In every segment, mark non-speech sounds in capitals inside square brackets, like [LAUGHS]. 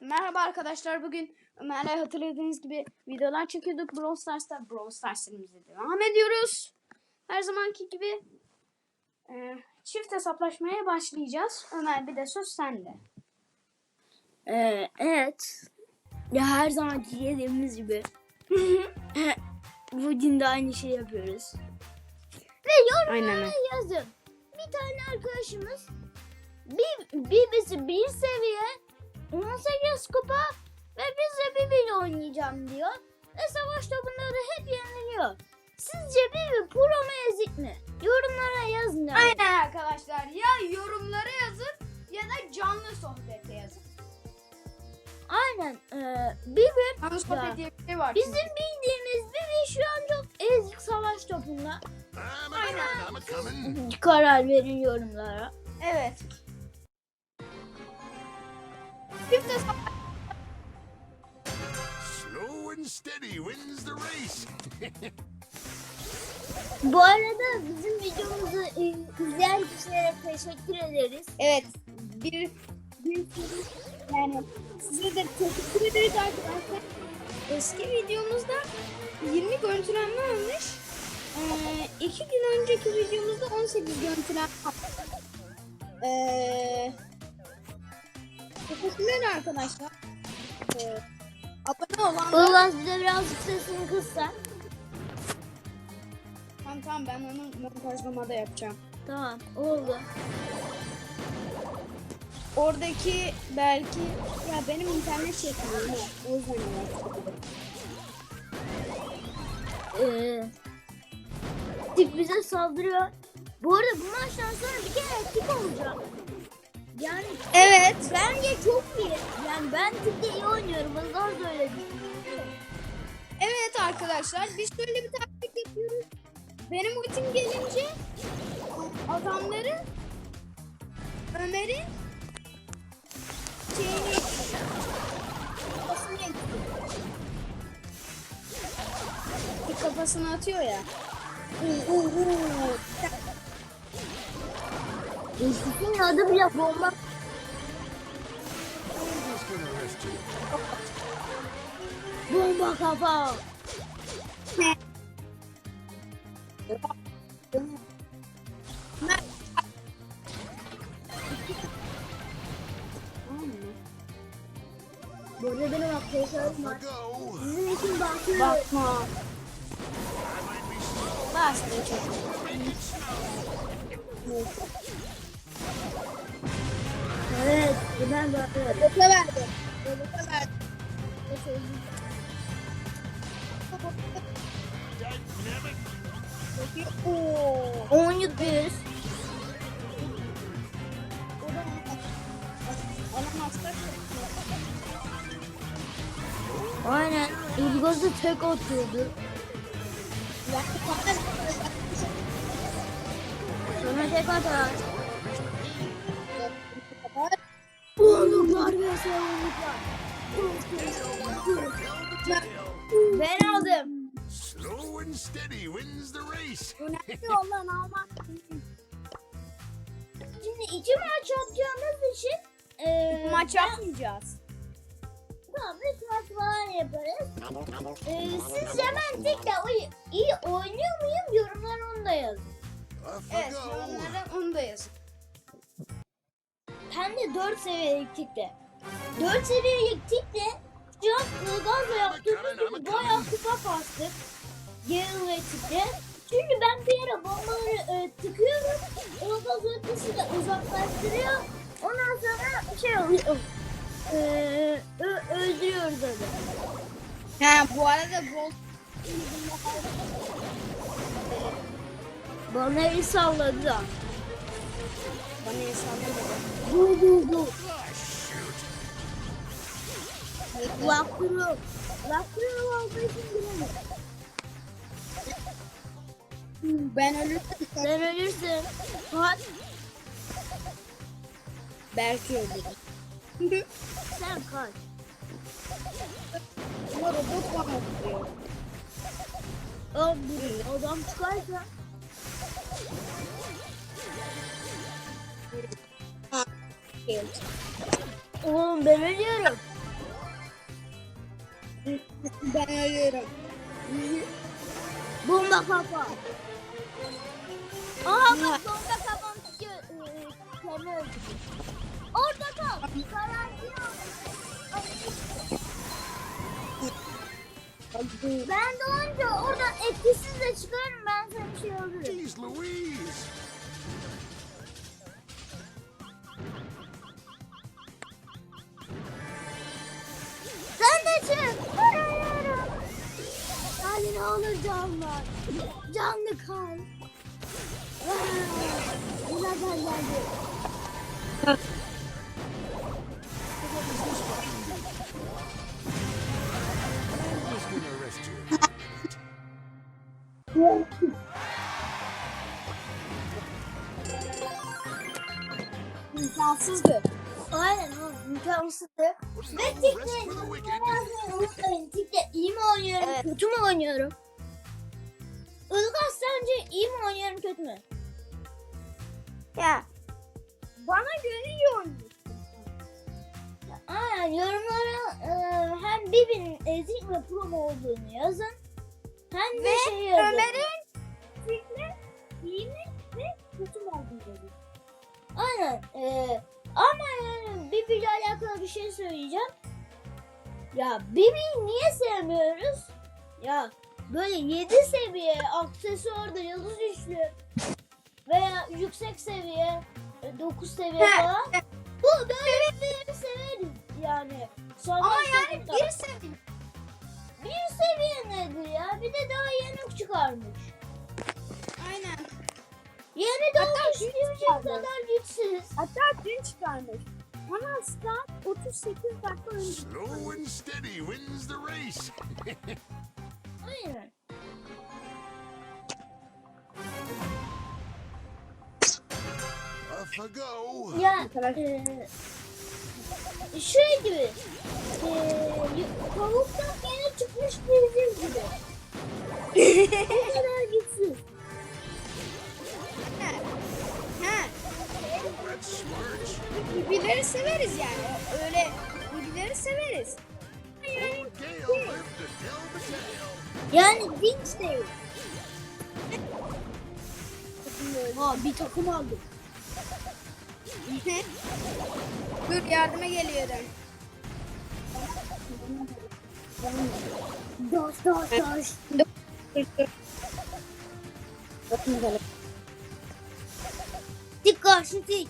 Merhaba arkadaşlar. Bugün Ömer'le hatırladığınız gibi videolar çekiyorduk. Brawl Stars'ta Brawl Stars serimize devam ediyoruz. Her zamanki gibi e, çift hesaplaşmaya başlayacağız. Ömer bir de söz sende. Ee, evet. Ya her zamanki dediğimiz gibi. [LAUGHS] Bugün de aynı şey yapıyoruz. Ve yorumlara yazın. Bir tane arkadaşımız bir, birisi bir seviye 18 kupa ve biz de Bibi ile oynayacağım diyor. Ve savaş topunda da hep yeniliyor. Sizce Bibi pro mu ezik mi? Yorumlara yazın. Aynen arkadaşlar. Ya yorumlara yazın ya da canlı sohbete yazın. Aynen. Ee, Bibi Canlı sohbet diye bir şey var. Bizim bildiğimiz Bibi şu an çok ezik savaş topunda. I'm a coming, I'm a coming. Karar verin yorumlara. Evet. Slow and steady wins the race. [LAUGHS] Bu arada bizim videomuzu izleyen kişilere teşekkür ederiz. Evet. Bir, bir yani size de teşekkür ederiz arkadaşlar. Eski videomuzda 20 görüntülenme almış. Ee, iki gün önceki videomuzda 18 görüntülenme. Ee, teşekkürler arkadaşlar. Ee, abone olanlar. Ulan bize birazcık sesini kıssan. Tamam tamam ben onu montajlamada yapacağım. Tamam oldu. Oradaki belki ya benim internet çekmiyor. ha, O yüzden. Ee, Tik bize saldırıyor. Bu arada bu maçtan sonra bir kere tik olacak. Yani Evet. bence çok iyi. Yani ben tikte iyi oynuyorum. Azar da öyle düşünüyorum. Evet arkadaşlar biz şöyle bir taktik yapıyoruz. Benim ultim gelince adamları Ömer'in şeyini kafasını. Bir kafasını atıyor ya. Uh. Eşitin adı bile bomba. Bomba kafa. Bu arada benim arkadaşlarım var. Sizin için bakıyorum. Bakma. Bastı çok. Ben bakıyorum. Boka verdi. Boka verdi. Oo. 10 yüz. Alamazsak Aynen. İlgoz'u tek atıyordu. Sonra tek atar. Ben aldım. Slow and steady wins the race. önemli olan almak. Şimdi iki maç yapacağımız için eee Maç yapmayacağız. Tamam üç maç falan yaparız. Ee, sizce ben tek de iyi, oynuyor muyum? Yorumlar onu da yazın. Evet, yorumlara onu da yazın. Ben de 4 seviyelik tikte. 4 seviyelik tikte şu an gazla yaptığımız gibi bayağı kupa bastık. Ve tikte. Çünkü ben bir yere bombaları e, tıkıyorum. O gaz ötesi de uzaklaştırıyor. Ondan sonra şey oluyor. Ee, ö- öldürüyoruz onu. He bu arada Bolt Bana el salladı da. Bana hesabı Bu bu bu. Ah, Lakturu. Lakturu olduğu için bilemem. Ben ölürsem Sen ölürsün. Kaç. belki ölürüm. [LAUGHS] Sen kaç. Ama robot bana vuruyor. Öldürün. Adam çıkarsa. Evet. Oğlum ben ölüyorum. Ben ölüyorum. Bomba kafa. Aha bak bomba kafam. Ee, Seni öldürüyor. Orada kal. Karantina. Ben doğunca oradan etkisiz de çıkarım ben bir şey öldürürüm. Olur canlar. Canlı kal. Arrest you. İmkansızdı. Aynen o imkansızdı. Ve no kötü mü oynuyorum? Ilgaz sence iyi mi oynuyorum, kötü mü? Ya. Bana göre iyi oynuyorsun. Aynen yorumlara e, hem Bibi'nin ezik ve pro olduğunu yazın. Hem de şey yazın. Ömer'in fikri iyi mi ve kötü mü olduğunu dedi. Aynen. e, ama yani Bibi ile alakalı bir şey söyleyeceğim. Ya Bibi'yi niye sevmiyoruz? Ya böyle 7 seviye aksesuarda yıldız üçlü veya yüksek seviye 9 seviye He, falan. Bu böyle bir severiz yani. Sonra Ama yani bir seviye. bir seviye nedir ya? Bir de daha yeni çıkarmış. Aynen. Yeni dün bir çıkardı. kadar güçsüz. Hatta dün çıkarmış. 16 saat 38 dakika önce. Slow and steady wins the race. [LAUGHS] Go. Ya eee şey gibi eee tavuktan yeni çıkmış bizim gibi. Bu kadar güçsüz. Birbirleri severiz yani. Öyle birbirleri severiz. Gale Yani dinç değil. Ha bir takım aldık. Dur yardıma geliyorum. Doş doş doş. Dik karşı dik.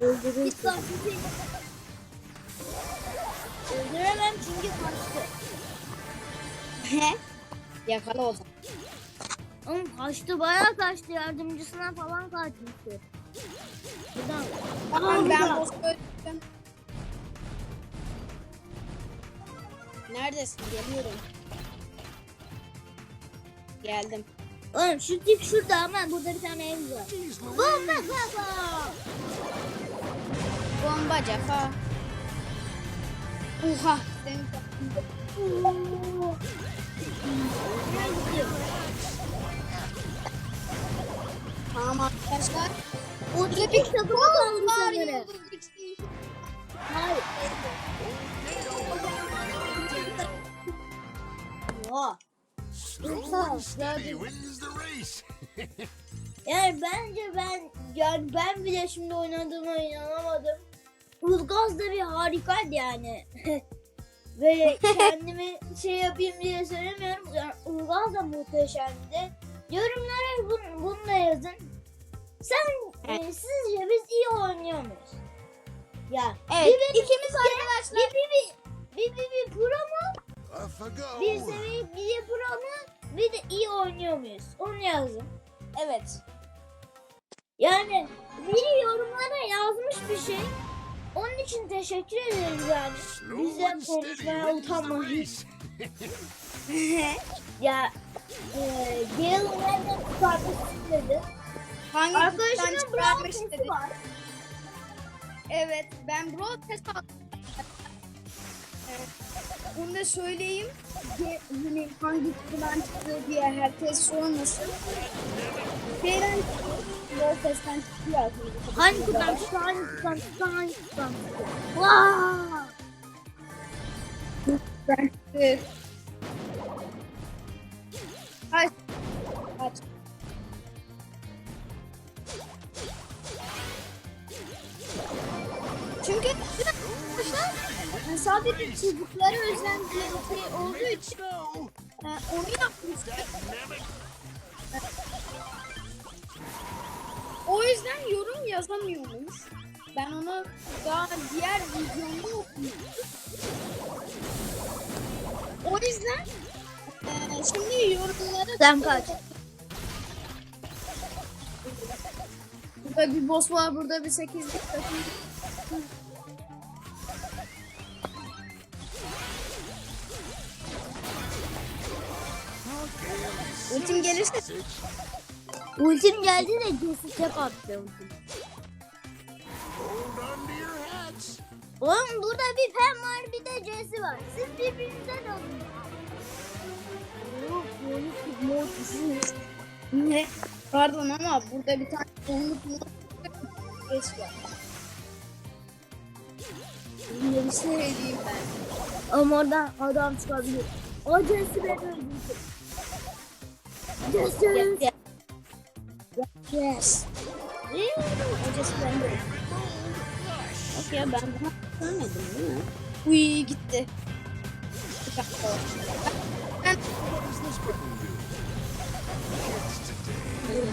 Dik karşı dik. Öldüremem çünkü kaçtı. Yakala o zaman. Oğlum kaçtı bayağı kaçtı yardımcısına falan kaçmıştı. Buradan. Tamam ben boss öldürdüm. Neredesin? Geliyorum. Geldim. Oğlum şu tip şurada ama burada bir tane ev var. Bomba kafa. Bomba cafa. Oha. Tamam arkadaşlar. O tipik takıma kaldım Var sanırım. Hayır. Oha. [LAUGHS] Yani bence ben yani ben bile şimdi oynadığıma inanamadım. Ilgaz da bir harikaydı yani. [LAUGHS] Ve [LAUGHS] kendimi şey yapayım diye söylemiyorum. Yani Ilgaz da muhteşemdi. Yorumlara bun, bunu da yazın. Sen e, sizce biz iyi oynuyor muyuz? Ya Evet. bir ikimiz arkadaşlar. bir bir bir bir, bir, bir pro mu? Bir seviye bir de pro mu? Bir de iyi oynuyor muyuz? Onu yazın. Evet. Yani biri yorumlara yazmış bir şey. Onun için teşekkür ederiz yani. Steady konuşmaya utanmayın. race. [LAUGHS] Ya e, Gale nereden çıkartmak istedi? Hangi Arkadaşımın istedi? Pass'i var. Evet. Ben Brawl Pass aldım. Evet. Bunu da söyleyeyim. Ge- Hani hangi kutudan çıktı diye herkes sormasın. Şeyden çıktı. Brawl Pass'ten çıktı ya. Hangi kutudan çıktı? Hangi kutudan çıktı? Hangi kutudan çıktı? Ben e, Kaç. Kaç. Çünkü sadece bir şey olduğu için e, onu yapmıştık. O yüzden yorum yazamıyormuş. Ben onu daha diğer videomda okumuştum. O yüzden eee, şimdi yorumlara... Sen kaç? Burada bir boss var, burada bir 8'lik takım. Ultim gelirse. Ultim geldi de Jesse tek attı ultim. Oğlum burada bir Pem var bir de Jesse var. Siz birbirinizden alın. Yok, yok, mod. ne? Pardon ama burada bir tane onluk mu? Geç var. Yeni bir şey diyeyim ben. Ama oradan adam çıkabilir. O Jesse beni öldürdü. Jesse. Yes. Ben de. Bak ya ben bunu görmedim değil mi? Uy gitti.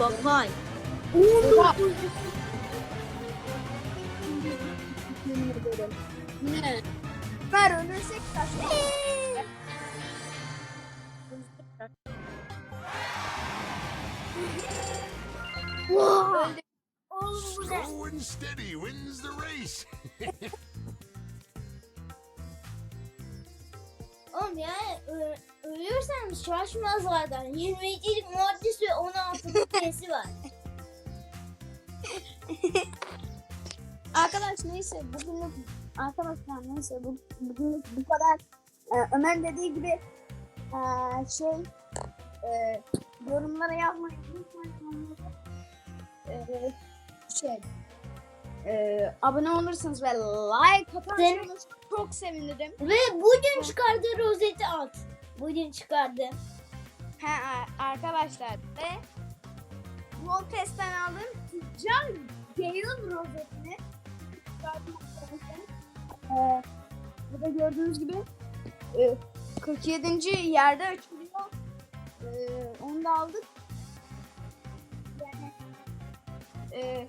Ben bakayım. Oha. Ne? Ver ölürsek kaç. Oğlum bu ne? Slow and steady wins the race. [LAUGHS] Oğlum ya ölürsen şaşmaz zaten. 22'lik maddesi ve 16'lık Jesse var. [LAUGHS] Arkadaş neyse bugünlük arkadaşlar neyse bu, bugünlük bu kadar. Ee, Ömer dediği gibi ee, şey ee, yorumlara yazmayı unutmayın. Ee, şey ee, abone olursanız ve like atarsanız çok sevinirim. Ve bugün çıkardığı rozeti at. Bugün çıkardı. Ha, a- arkadaşlar ve Wall Test'ten aldığım tüccar Gale rozetini çıkardım. Ee, burada gördüğünüz gibi e, 47. yerde açılıyor. Ee, onu da aldık. E,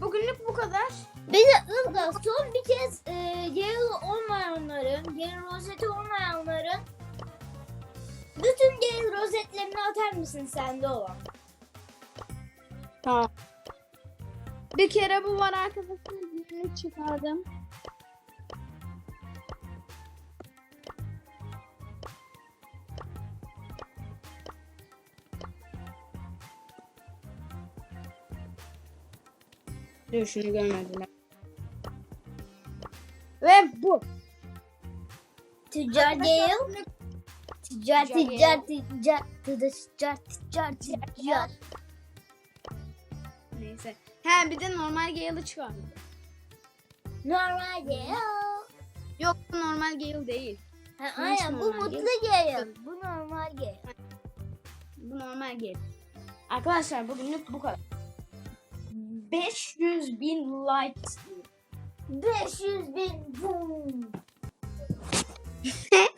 bugünlük bu kadar. Bir Ilgaz son bir kez e, Gale olmayanların, Gale rozeti olmayanların bütün Gale rozetlerini atar mısın sende olan? Tamam. Bir kere bu var arkadaşlar. Birini çıkardım. Şunu görmediler. Ve bu. Tüccar Gale, tüccar, Tüccar tüccar, tüccar, tüccar, tüccar. Neyse. He bir de normal Gale'ı çıkardım. Normal Gale. Yok bu normal Gale değil. Ha, Nasıl aynen bu mutlu Gale. Bu normal Gale. Bu normal Gale. Arkadaşlar bugünlük bu kadar. 500 bin like istiyor. 500 bin boom. [LAUGHS]